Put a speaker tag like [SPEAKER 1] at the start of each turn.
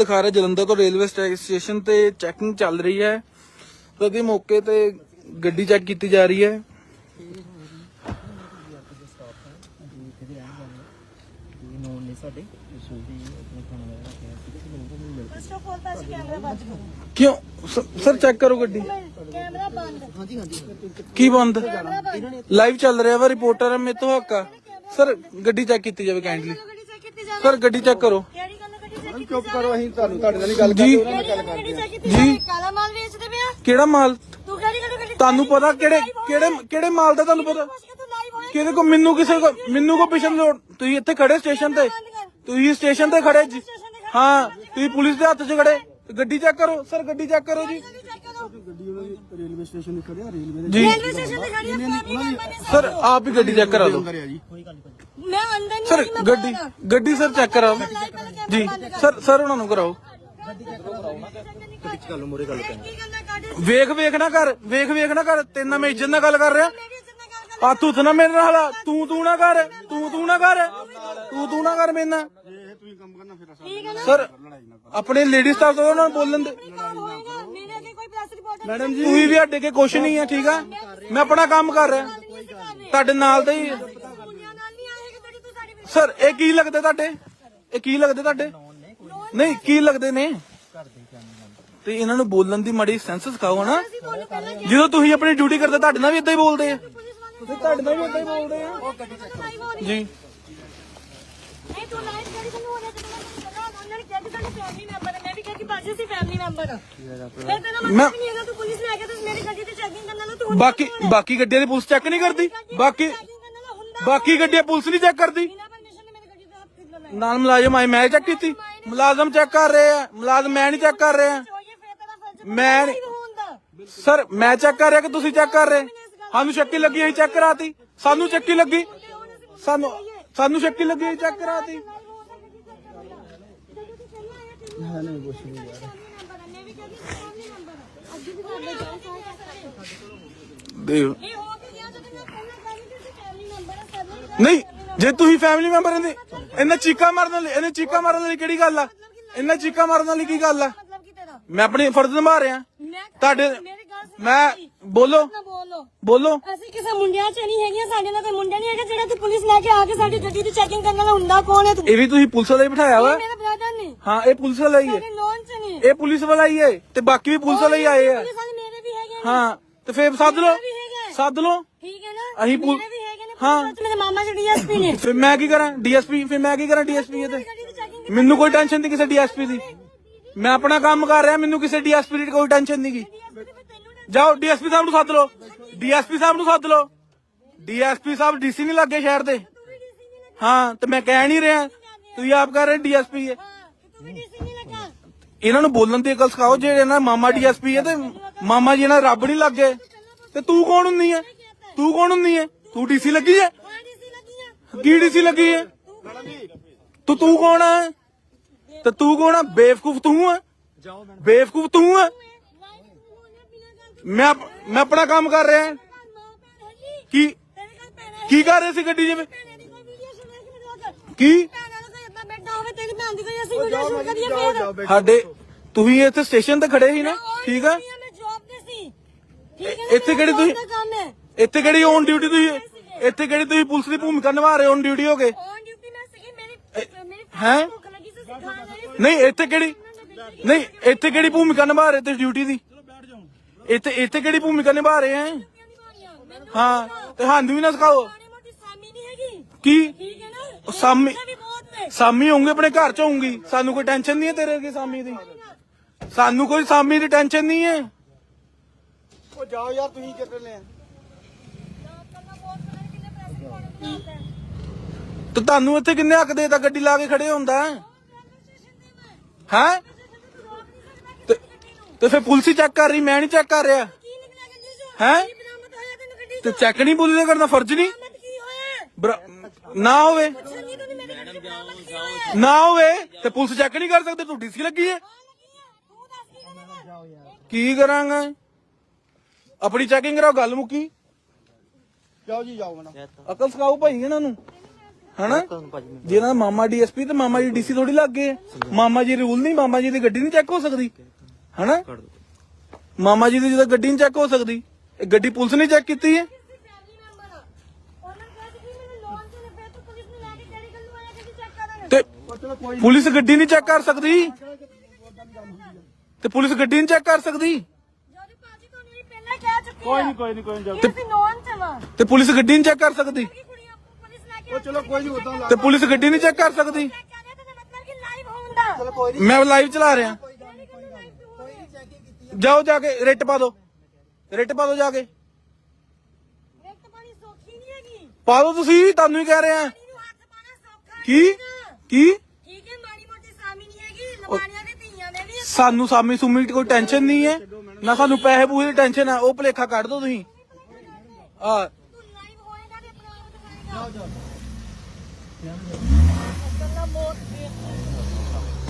[SPEAKER 1] ਦਿਖਾ ਰਿਹਾ ਜਲੰਧਰ ਤੋਂ ਰੇਲਵੇ ਸਟੇ- ਸਟੇਸ਼ਨ ਤੇ ਚੈਕਿੰਗ ਚੱਲ ਰਹੀ ਹੈ। ਕਿਉਂਕਿ ਮੌਕੇ ਤੇ ਗੱਡੀ ਚੈੱਕ ਕੀਤੀ ਜਾ ਰਹੀ ਹੈ।
[SPEAKER 2] ਨੋਨ ਨੇ ਸਾਡੇ ਸੂਫੀ ਆਪਣੇ ਖਾਣਾ ਵਗੈਰਾ ਰੱਖਿਆ ਸੀ ਤੇ ਮੈਨੂੰ ਨਹੀਂ ਮਿਲ
[SPEAKER 3] ਫਸਟ ਆਫ ਆਲ ਤਾਂ ਅਸੀਂ ਕੈਮਰਾ ਬੰਦ ਕਰੋ।
[SPEAKER 1] ਕਿਉਂ? ਸ- ਸਰ ਚੈੱਕ ਕਰੋ ਗੱਡੀ।
[SPEAKER 3] ਕੈਮਰਾ ਬੰਦ।
[SPEAKER 2] ਹਾਂਜੀ ਹਾਂਜੀ।
[SPEAKER 1] ਕੀ ਬੰਦ?
[SPEAKER 3] ਕੈਮਰਾ ਬੰਦ।
[SPEAKER 1] ਲਾਈਵ ਚੱਲ ਰਿਹਾ ਵਾ ਰਿਪੋਰਟਰ ਹੈ ਮੇਰੇ ਤੋਂ ਹੱਕ ਆ। ਸਰ ਗੱਡੀ ਚੈੱਕ ਕੀਤੀ ਜਾਵੇ ਕਾਈਂਡਲੀ
[SPEAKER 3] ਗੱਡੀ ਚੈੱਕ ਕੀਤੀ ਜਾਵੇ।
[SPEAKER 1] ਸਰ ਗੱਡੀ ਚੈੱਕ ਕਰੋ।
[SPEAKER 3] ਕੀਤੀ
[SPEAKER 4] ਚੁੱਪ ਕਰੋ ਅਸੀਂ ਤੁਹਾਨੂੰ ਤੁਹਾਡੇ ਨਾਲ ਹੀ ਗੱਲ
[SPEAKER 1] ਜੀ।
[SPEAKER 4] ਕਰਦੇ ਉਹਨਾਂ ਨਾਲ ਗੱਲ
[SPEAKER 3] ਗੱਡੀ
[SPEAKER 4] ਕਰਦੇ
[SPEAKER 3] ਚੈੱਕ ਕੀਤੀ ਜਾਵੇ ਕਾਲਾ ਮਾਲ ਵੇਚਦੇ ਪਿਆ
[SPEAKER 1] ਕਿਹੜਾ ਮਾਲ?
[SPEAKER 3] ਤੂੰ ਕਿਹੜੀ ਗੱਲ ਗੱਡੀ
[SPEAKER 1] ਤੁਹਾਨੂੰ ਪਤਾ ਕਿਹੜੇ ਕਿਹੜੇ ਕਿਹੜੇ ਮਾਲ ਦਾ ਤੁਹਾਨੂੰ ਪਤਾ?
[SPEAKER 3] ਤੂੰ
[SPEAKER 1] ਕਿਹਦੇ ਕੋ ਮੈਨੂੰ ਕਿਸੇ ਕੋ ਮੈਨੂੰ ਕੋ ਪਿਛਨ ਲੋੜ ਤੁਸੀਂ ਇੱਥੇ ਖੜੇ ਸਟੇਸ਼ਨ ਤੇ। ਤੁਸੀਂ ਸਟੇਸ਼ਨ ਤੇ ਖੜੇ ਜੀ। ਹਾਂ ਤੁਸੀਂ ਪੁਲਿਸ ਦੇ ਹੱਥ 'ਚ ਖੜੇ। ਗੱਡੀ ਚੈੱਕ ਕਰੋ। ਸਰ ਗੱਡੀ ਚੈੱਕ ਕਰੋ ਜੀ।
[SPEAKER 4] ਰੇਲਵੇ ਸਟੇਸ਼ਨ ਦੀ ਖੜਿਆ ਰੇਲਵੇ ਦੇ
[SPEAKER 1] ਜੀ।
[SPEAKER 3] ਰੇਲਵੇ ਸਟੇਸ਼ਨ ਤੇ ਹੈ
[SPEAKER 1] ਸਰ ਆਪ ਹੀ ਗੱਡੀ ਚੈੱਕ ਕਰਾ ਦਿਓ।
[SPEAKER 4] ਜੀ।
[SPEAKER 3] ਮੈਂ ਅੰਦਰ ਨਹੀਂ
[SPEAKER 1] ਸਰ ਗੱਡੀ
[SPEAKER 3] ਆ।
[SPEAKER 1] ਗੱਡੀ ਸਰ ਚੈੱਕ ਕਰਾਓ। ਜੀ ਸਰ ਸਰ ਉਹਨਾਂ ਨੂੰ ਕਰਾਓ।
[SPEAKER 4] ਮੋਰੇ ਗੱਲ
[SPEAKER 1] ਵੇਖ ਵੇਖ ਨਾ ਕਰ ਵੇਖ ਵੇਖ ਨਾ ਕਰ। ਤੇਰੇ ਨਾਲ ਮੈਂ ਇੱਜ਼ਤ ਨਾਲ ਗੱਲ ਕਰ ਰਿਹਾ।
[SPEAKER 3] ਮੇਰੀ ਇੱਜ਼ਤ ਨਾਲ ਗੱਲ ਕਰ
[SPEAKER 1] ਹੱਥ ਹੁੱਥ ਨਾ ਮੇਰੇ ਨਾਲ। ਤੂੰ ਤੂੰ ਨਾ ਕਰ ਤੂੰ ਤੂੰ ਨਾ ਕਰ। ਤੂੰ ਤੂੰ ਨਾ ਕਰ ਮੇਰੇ ਨਾਲ। ਸਰ ਆਪਣੇ ਲੇਡੀ ਸਟਾਫ ਤੋਂ ਉਹਨਾਂ ਨੂੰ ਬੋਲਣ ਦੇ ਮੈਡਮ ਜੀ ਤੁਸੀਂ ਵੀ ਸਾਡੇ ਕੇ ਕੁਛ ਨਹੀਂ ਆ ਠੀਕ ਆ? ਮੈਂ ਆਪਣਾ ਕੰਮ ਕਰ ਰਿਹਾ। ਤੁਹਾਡੇ ਨਾਲ ਦਾ ਹੀ ਹੈ।
[SPEAKER 3] ਮੁੰਡਿਆਂ ਨਾਲ ਨਹੀਂ ਆਏਗਾ ਜਿਹੜੀ ਤੂੰ ਸਾਡੀ ਵੀਡੀਓ
[SPEAKER 1] ਸਰ ਇਹ ਕੀ ਲੱਗਦੇ ਤੁਹਾਡੇ? ਇਹ ਕੀ ਲੱਗਦੇ ਤੁਹਾਡੇ? ਨਹੀਂ ਕੀ ਲੱਗਦੇ ਨੇ? ਤੇ ਇਹਨਾਂ ਨੂੰ ਬੋਲਣ ਦੀ ਮਾੜੀ ਸੈਂਸ ਸਿਖਾਓ ਨਾ
[SPEAKER 3] ਅਸੀਂ ਬੋਲੋ ਪਹਿਲਾਂ ਕਿ
[SPEAKER 1] ਜਦੋਂ ਤੁਸੀਂ ਆਪਣੀ ਡਿਊਟੀ ਕਰਦੇ ਤੁਹਾਡੇ ਨਾਲ ਵੀ ਇਦਾਂ ਹੀ ਬੋਲਦੇ ਆ।
[SPEAKER 3] ਪੁਲਿਸ ਵਾਲੇ
[SPEAKER 1] ਤੇ ਤੁਹਾਡੇ ਨਾਲ ਵੀ ਇਦਾਂ ਹੀ ਬੋਲਦੇ ਆ।
[SPEAKER 3] ਉਹ ਗੱਡੀ ਲਾਈਵ ਹੋ ਰਹੀ
[SPEAKER 1] ਜੀ।
[SPEAKER 3] ਨਹੀਂ ਤੂੰ ਲਾਈਵ ਕਰੀ ਤੈਨੂੰ ਉਹਨੇ ਤੇ ਮੈਂ ਉਹਨਾਂ ਨੇ ਕਿਹਾ ਕਿ ਸਾਡੇ ਫੈਮਿਲੀ ਮੈਂਬਰ ਹੈ ਮੈਂ ਵੀ ਕਿਹਾ ਕਿ ਬਾਜੀ ਸੀ ਫੈਮਿਲੀ ਮੈਂਬਰ ਫਿਰ ਤੈਨੂੰ
[SPEAKER 1] ਮੈਂ-
[SPEAKER 3] ਮਤਲਬ ਨਹੀਂ ਹੈਗਾ ਤੂੰ ਪੁਲਿਸ ਲੈ ਕੇ ਤੂੰ ਮੇਰੀ ਗੱਡੀ ਤੇ ਚੈਕਿੰਗ ਕਰਨ ਨਾਲ ਤੂੰ
[SPEAKER 1] ਬਾਕੀ ਬਾਕੀ ਗੱਡੀਆਂ ਦੀ ਪੁਲਿਸ ਚੈੱਕ ਨਹੀਂ ਕਰਦੀ? ਬਾਕੀ ਬਾਕੀ ਗੱਡੀਆਂ ਪੁਲਿਸ ਨਹੀਂ ਚੈੱਕ ਕਰਦੀ
[SPEAKER 3] ਬਿਨਾ ਪਰਮਿਸ਼ਨ ਦੇ ਮੇਰੀ ਗੱਡੀ ਤੇ ਹੱਥ ਕਿੱਦਾਂ ਲਾਇਆ
[SPEAKER 1] ਨਾਲ ਮੁਲਾਜ਼ਮ ਆਏ, ਮੈਂ ਚੈੱਕ ਕੀਤੀ। ਮੁਲਾਜ਼ਮ ਚੈੱਕ ਕਰ ਰਹੇ ਆ। ਮੁਲਾਜ਼ਮ ਮੈਂ ਨਹੀਂ ਚੈੱਕ ਕਰ ਰਿਹਾ। ਮੈਂ ਸਰ, ਮੈਂ ਚੈੱਕ ਕਰ ਰਿਹਾ ਕਿ ਤੁਸੀਂ ਚੈੱਕ ਕਰ ਰਹੇ। ਸਾਨੂੰ ਸ਼ੱਕੀ ਲੱਗੀ, ਅਸੀਂ ਚੈੱਕ ਕਰਾਤੀ। ਸਾਨੂੰ ਚੱਕੀ ਲੱਗੀ। ਸਾਨੂੰ ਸਾਨੂੰ ਸ਼ੱਕੀ ਲੱਗੀ, ਅਸੀਂ ਚੈੱਕ ਕਰਾਤੀ।
[SPEAKER 4] ਨਹੀਂ ਕੁਛ ਨਹੀਂ ਯਾਰ
[SPEAKER 1] ਦੇਖ
[SPEAKER 3] ਇਹ ਹੋ ਕੇ ਗਿਆ ਜਦੋਂ ਮੈਂ ਪਹਿਲਾਂ ਗੱਲ ਕੀਤੀ ਸੀ ਫੈਮਿਲੀ ਮੈਂਬਰ ਹੈ ਸਰ
[SPEAKER 1] ਨਹੀਂ ਜੇ ਤੁਸੀਂ ਫੈਮਿਲੀ ਮੈਂਬਰ ਇਹਦੇ ਇਹਨਾਂ ਚੀਕਾ ਮਾਰਨ ਵਾਲੀ ਇਹਨੇ ਚੀਕਾ ਮਾਰਨ ਵਾਲੀ ਕਿਹੜੀ ਗੱਲ ਆ? ਇਹਨਾਂ ਚੀਕਾ ਮਾਰਨ ਵਾਲੀ ਕੀ ਗੱਲ ਆ? ਮੈਂ ਆਪਣੀ ਫਰਜ਼ ਨਿਭਾ ਰਿਹਾ। ਤੁਹਾਡੇ ਮੈਂ ਬੋਲੋ।
[SPEAKER 3] ਬੋਲੋ। ਅਸੀਂ ਕਿਸੇ ਮੁੰਡਿਆਂ 'ਚ ਨਹੀਂ ਹੈਗੀਆਂ ਸਾਡੇ ਨਾਲ ਕੋਈ ਮੁੰਡਾ ਨਹੀਂ ਹੈਗਾ ਜਿਹੜਾ ਤੂੰ ਪੁਲਿਸ ਲੈ ਕੇ ਆ ਕੇ ਸਾਡੀ ਗੱਡੀ ਦੀ ਚੈਕਿੰਗ ਕਰਨ ਵਾਲਾ ਹੁੰਦਾ ਕੌਣ ਹੈ ਤੂੰ?
[SPEAKER 1] ਇਹ ਵੀ ਤੁਸੀਂ ਪੁਲਿਸ ਵਾਲਾ ਬਿਠਾਇਆ ਵਾ।
[SPEAKER 3] ਮੇਰਾ ਬ੍ਰਦਰ ਨੇ।
[SPEAKER 1] ਹਾਂ ਇਹ ਪੁਲਿਸ ਵਾਲਾ ਹੀ ਹੈ।
[SPEAKER 3] ਸਾਡੇ ਲੋਨ 'ਚ ਨਹੀਂ
[SPEAKER 1] ਇਹ ਪੁਲਿਸ ਵਾਲਾ ਹੀ ਹੈ ਤੇ ਬਾਕੀ ਵੀ ਪੁਲਿਸ ਵਾਲੇ ਹੀ ਆਏ ਆ। ਹਾਂ ਤੇ ਫੇਰ ਸੱਦ ਲਓ।
[SPEAKER 3] ਹੈਗੇ।
[SPEAKER 1] ਸੱਦ ਲਓ।
[SPEAKER 3] ਠੀਕ ਹੈ ਨਾ?
[SPEAKER 1] ਅਸੀਂ ਹਾਂ।
[SPEAKER 3] ਮੇਰੇ ਮਾਮਾ ਜੀ ਡੀਐਸਪੀ ਨੇ।
[SPEAKER 1] ਫਿਰ ਮੈਂ ਕੀ ਕਰਾਂ? ਡੀਐਸਪੀ ਫਿਰ ਮੈਂ ਕੀ ਕਰਾਂ ਡੀਐਸਪੀ ਤੇ? ਮੈਨੂੰ ਕੋਈ ਟੈਨਸ਼ਨ ਨਹੀਂ ਕਿਸੇ ਡੀਐਸਪੀ ਦੀ। ਮੈਂ ਆਪਣਾ ਕੰਮ ਕਰ ਰਿਹਾ ਮੈਨੂੰ ਕਿਸੇ ਡੀਐਸਪੀ ਦੀ ਕੋਈ ਟੈਨਸ਼ਨ ਨਹੀਂ ਗੀ। ਜਾਓ ਡੀਐਸਪੀ ਸਾਹਿਬ ਨੂੰ ਸੱਦ ਲਓ। ਡੀਐਸਪੀ ਸਾਹਿਬ ਨੂੰ ਸੱਦ ਲਓ। ਡੀਐਸਪੀ ਸਾਹਿਬ ਡੀਸੀ ਨਹੀਂ ਲੱਗੇ ਸ਼ਹਿਰ ਦੇ। ਹਾਂ ਤੇ ਮੈਂ ਕਹਿ ਨਹੀਂ ਰਿਹਾ। ਤੁਸੀਂ ਆਪ ਕਰ ਰਹੇ ਡੀਐਸਪੀ ਹੈ ਇਹਨਾਂ ਨੂੰ ਬੋਲਣ ਦੀ ਅਕਲ ਸਿਖਾਓ ਜਿਹੜੇ ਨਾ ਮਾਮਾ ਡੀਐਸਪੀ ਹੈ ਤੇ ਮਾਮਾ ਜੀ ਨਾਲ ਰੱਬ ਨਹੀਂ ਲੱਗੇ। ਤੇ ਤੂੰ ਕੌਣ ਹੁੰਨੀ ਹੈ? ਤੂੰ ਕੌਣ ਹੁੰਨੀ ਹੈ? ਤੂੰ ਡੀਸੀ ਲੱਗੀ
[SPEAKER 3] ਆ
[SPEAKER 1] ਕੀ ਡੀਸੀ ਲੱਗੀ ਹੈ ਤੂੰ ਤੂੰ ਕੌਣ ਹੈ ਤੇ ਤੂੰ ਕੌਣ ਹੈ ਬੇਵਕੂਫ ਤੂੰ ਹੈ ਬੇਵਕੂਫ ਤੂੰ ਹੈ ਮੈਂ ਮੈਂ ਆਪਣਾ ਕੰਮ ਕਰ ਰਿਹਾ ਕੀ ਕੀ ਕਰ ਰਹੇ ਸੀ ਗੱਡੀ 'ਚ ਕੀ? ਸਾਡੇ ਤੁਸੀਂ ਇੱਥੇ ਸਟੇਸ਼ਨ ਤੇ ਖੜੇ ਸੀ ਨਾ ਠੀਕ ਆ? ਇੱਥੇ ਕਿਹੜੀ ਤੁਸੀਂ- ਇੱਥੇ ਕਿਹੜੀ ਔਨ ਡਿਊਟੀ ਤੁਸੀਂ? ਇੱਥੇ ਕਿਹੜੀ ਤੁਸੀਂ ਪੁਲਿਸ ਦੀ ਭੂਮਿਕਾ ਨਿਭਾ ਰਹੇ ਔਨ ਡਿਊਟੀ ਹੋ ਕੇ?
[SPEAKER 3] ਔਨ ਡਿਊਟੀ ਮੈਂ ਸੀਗੀ ਮੇਰੀ ਮੇਰੀ
[SPEAKER 1] ਹੈਂ?
[SPEAKER 3] ਭੁੱਖ ਲੱਗੀ ਸੀ ਸਿਖਾਣ ਲਈ
[SPEAKER 1] ਨਹੀਂ ਇੱਥੇ ਕਿਹੜੀ? ਨਹੀਂ ਇੱਥੇ ਕਿਹੜੀ ਭੂਮਿਕਾ ਨਿਭਾ ਰਹੇ ਤੇ ਡਿਊਟੀ ਦੀ? ਇੱਥੇ ਇੱਥੇ ਕਿਹੜੀ ਭੂਮਿਕਾ ਨਿਭਾ ਰਹੇ ਆ ਹਾਂ ਤੇ ਸਾਨੂੰ ਵੀ ਨਾ ਸਿਖਾਓ।
[SPEAKER 3] ਮੋਟੀ ਸਾਮੀ ਨਹੀਂ ਹੈਗੀ।
[SPEAKER 1] ਕੀ?
[SPEAKER 3] ਠੀਕ ਹੈ ਨਾ?
[SPEAKER 1] ਉਹ ਸਾਮੀ
[SPEAKER 3] ਵੀ ਬਹੁਤ ਨੇ।
[SPEAKER 1] ਸਾਮੀ ਹੋਊਗੇ ਆਪਣੇ ਘਰ ਚ ਹੋਊਗੀ। ਸਾਨੂੰ ਕੋਈ ਟੈਨਸ਼ਨ ਨਹੀਂ ਹੈ ਤੇਰੇ ਅੱਗੇ ਸਾਮੀ ਦੀ? ਸਾਨੂੰ ਕੋਈ ਸਾਮੀ ਦੀ ਟੈਨਸ਼ਨ ਨਹੀਂ ਹੈ
[SPEAKER 4] ਉਹ ਜਾਓ ਯਾਰ ਤੁਸੀਂ ਕਿੱਧਰ ਲੈ
[SPEAKER 1] ਤੇ ਤੁਹਾਨੂੰ ਇੱਥੇ ਕਿੰਨੇ ਹੱਕ ਦੇਤਾ ਗੱਡੀ ਲਾ ਕੇ ਖੜੇ ਹੁੰਦਾ ਹੈ? ਤੇ ਤੇ ਫਿਰ ਪੁਲਿਸ ਹੀ ਚੈੱਕ ਕਰ ਰਹੀ, ਮੈਂ ਨਹੀਂ ਚੈੱਕ ਕਰ ਰਿਹਾ।
[SPEAKER 3] ਕੀ
[SPEAKER 1] ਹੈਂ? ਤੇ ਚੈੱਕ ਨਹੀਂ ਪੁਲਿਸ ਦਾ ਕਰਨਾ, ਫਰਜ਼ ਨਹੀਂ? ਨਾ ਹੋਵੇ। ਨਾ ਹੋਵੇ, ਤੇ ਪੁਲਿਸ ਚੈੱਕ ਨਹੀਂ ਕਰ ਸਕਦੇ ਤੂੰ ਡੀਸੀ ਲੱਗੀ ਹੈ।
[SPEAKER 3] ਕੀ ਕਰਾਂਗਾ?
[SPEAKER 1] ਆਪਣੀ ਚੈਕਿੰਗ ਕਰਾਓ, ਗੱਲ ਮੁੱਕੀ।
[SPEAKER 4] ਜਾਓ ਜੀ ਜਾਓ ਮੈਡਮ।
[SPEAKER 1] ਅਕਲ ਸਿਖਾਓ ਭਾਈ ਇਹਨਾਂ ਨੂੰ। ਹਨਾ?
[SPEAKER 2] ਤੁਹਾਨੂੰ ਭਾਜੀ ਮੈਂ।
[SPEAKER 1] ਜੇ ਇਹਨਾਂ ਦਾ ਮਾਮਾ ਡੀਐਸਪੀ ਤੇ ਮਾਮਾ ਜੀ ਡੀਸੀ ਥੋੜੀ ਲੱਗ ਗਏ। ਮਾਮਾ ਜੀ ਰੂਲ ਨਹੀਂ ਮਾਮਾ ਜੀ ਦੀ ਗੱਡੀ ਨਹੀਂ ਚੈੱਕ ਹੋ ਸਕਦੀ। ਹਨਾ? ਮਾਮਾ ਜੀ ਦੀ ਜਦੋਂ ਗੱਡੀ ਨਹੀਂ ਚੈੱਕ ਹੋ ਸਕਦੀ ਇਹ ਗੱਡੀ ਪੁਲਿਸ ਨੇ ਚੈੱਕ ਕੀਤੀ ਹੈ?
[SPEAKER 3] ਤੇ ਪੁਲਿਸ ਗੱਡੀ ਚੈੱਕ ਕਰਨ?
[SPEAKER 1] ਤੇ ਪੁਲਿਸ ਗੱਡੀ ਨਹੀਂ ਚੈੱਕ ਕਰ ਸਕਦੀ। ਤੇ ਪੁਲਿਸ ਗੱਡੀ ਨਹੀਂ ਚੈੱਕ ਕਰ ਸਕਦੀ।
[SPEAKER 3] ਜੋਦੀ ਭਾਜੀ ਤੁਹਾਨੂੰ ਇਹ ਪਹਿਲਾਂ ਕਹਿ
[SPEAKER 4] ਕੋਈ ਨਹੀਂ ਕੋਈ ਨਹੀਂ ਕੋਈ ਨਹੀਂ
[SPEAKER 3] ਅਸੀਂ ਨੋਨ ਚ ਵਾਂ
[SPEAKER 1] ਤੇ ਪੁਲਿਸ ਗੱਡੀ ਨਹੀਂ ਚੈੱਕ ਕਰ ਸਕਦੀ?
[SPEAKER 3] ਕਿ ਕੁੜੀਆਂ ਪੁਲਿਸ ਲੈ ਕੇ
[SPEAKER 4] ਉਹ ਚਲੋ ਕੋਈ ਨਹੀਂ ਉਦਾਂ
[SPEAKER 1] ਤੇ ਪੁਲਿਸ ਗੱਡੀ ਨਹੀਂ ਚੈੱਕ ਕਰ ਸਕਦੀ?
[SPEAKER 3] ਕਰਦੇ ਤੇ ਮਤਲਬ ਕਿ ਲਾਈਵ ਹੋਣ ਦਾ।
[SPEAKER 4] ਚਲੋ ਕੋਈ
[SPEAKER 1] ਮੈਂ ਲਾਈਵ ਚਲਾ ਰਿਹਾ।
[SPEAKER 3] ਕਿਹੜੀ ਗੱਲ ਲਾਈਵ ਤੇ ਹੋ ਰਿਹਾ
[SPEAKER 1] ਜਾਓ ਜਾ ਕੇ ਰਿਟ ਪਾ ਦਿਓ ਰਿਟ ਪਾ ਦਿਓ ਜਾ ਕੇ।
[SPEAKER 3] ਇੱਕ ਪਾਣੀ ਸੌਖੀ ਨਹੀਂ ਹੈਗੀ।
[SPEAKER 1] ਪਾ ਦਿਓ ਤੁਸੀਂ ਤੁਹਾਨੂੰ ਹੀ ਕਹਿ ਰਿਹਾ।
[SPEAKER 3] ਇਹਨੂੰ ਹੱਥ ਪਾਣਾ ਸੌਖਾ
[SPEAKER 1] ਕੀ?
[SPEAKER 3] ਨਹੀਂ।
[SPEAKER 1] ਕੀ?
[SPEAKER 3] ਠੀਕ ਹੈ ਮਾੜੀ ਮੋਟੀ ਸਾਮੀ ਨਹੀਂ ਹੈਗੀ ਲਵਾਣੀਆਂ ਦੇ ਧੀਆਂ ਦੇ ਵੀ।
[SPEAKER 1] ਸਾਨੂੰ ਸਾਮੀ ਸੁਮੀ ਦੀ ਕੋਈ ਟੈਨਸ਼ਨ ਨਹੀਂ ਹੈ। ਨਾ ਸਾਨੂੰ ਪੈਸੇ ਪੂਸੇ ਦੀ ਟੈਨਸ਼ਨ ਆ, ਉਹ ਭਲੇਖਾ ਕੱਢ ਦੋ ਤੁਸੀਂ। ਆ।
[SPEAKER 3] ਹੋਏਗਾ ਤੇ